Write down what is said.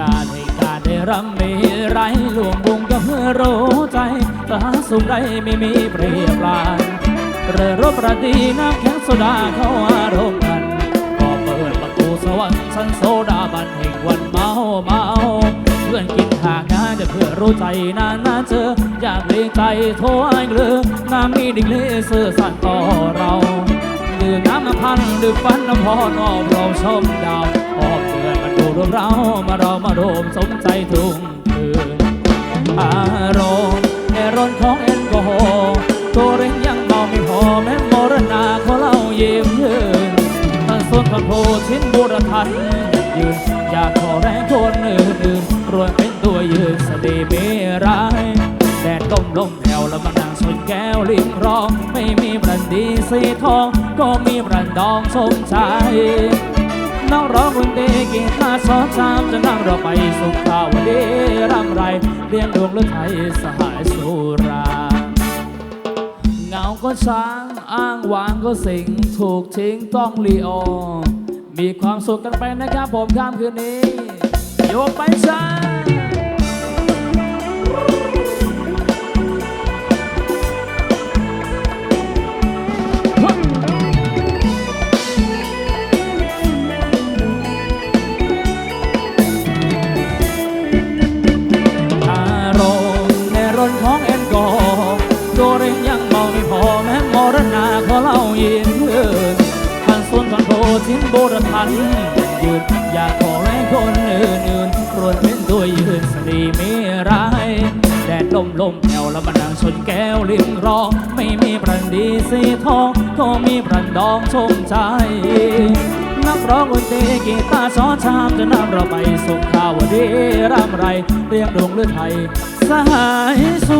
การได้รำมีไรหลวงบุงก็เพื่อรู้ใจตาสุขใดไม่มีเปรียบลายเรือรบประดีน้ำแข็งโซดาเข้าอารมณ์กันก็เปิดประตูสวรรค์สันโซดาบันแห่งวันเมาเมาเพื่อนกินหางงานจะเพื่อรู้ใจนานนาเจอ อยากเลยใจโทรไอ้เลือน้ำมีดิ่งเลเสื่อสั่นต่อเราดื่มน้ำน้ำพันดื่มฟันน้ำพรออบเราชมดาว รวมเรามาเรามาโดมสมใจทุกคืนอารมณ์ในรนของแอลกอฮอล์ตัวเร่งยังเมาไม่พอแม้มรณาเขาเล่าเยี่ยมยืนตั้งส่วนคนโพชิ้นบุรทันยืนอยากขอแรงคนอื่นๆรวมเป็นตัวยืนสติเมร้ายแดดต้มลมแผ่วแล้วมานั่งชนแก้วลิ้มร้อง ไม่มีบรันดีสีทอง ก็มีบรันดองสมใจน้องร้อง กีตาร์สอนสามจะนั่งรอไปสุขข่าวดีรำไรเลี้ยงดวงเลือไทยสหายสุราเงาก็ช้างอ้างวางก็สิงถูกทิ้งต้องลีโอ มีความสุขกันไปนะครับผมค่ำคืนนี้โยกไปช้า โบราณทัน ยืนอยากขอแรงคนอื่นๆรวนเป็นตัวยยืนสนีไม่ร้ายแดดลมลมแผ่วแล้วมานั่งชนแก้วลิ้มรอง ไม่มีปรันดีสีทอง ก็มีปรันดองชมใจนักร้องดนตรีกีตาร์สอนชามจะนำเราไปส่งข่าวดีร่ำไร เรียงดวงเลือไทยสหายส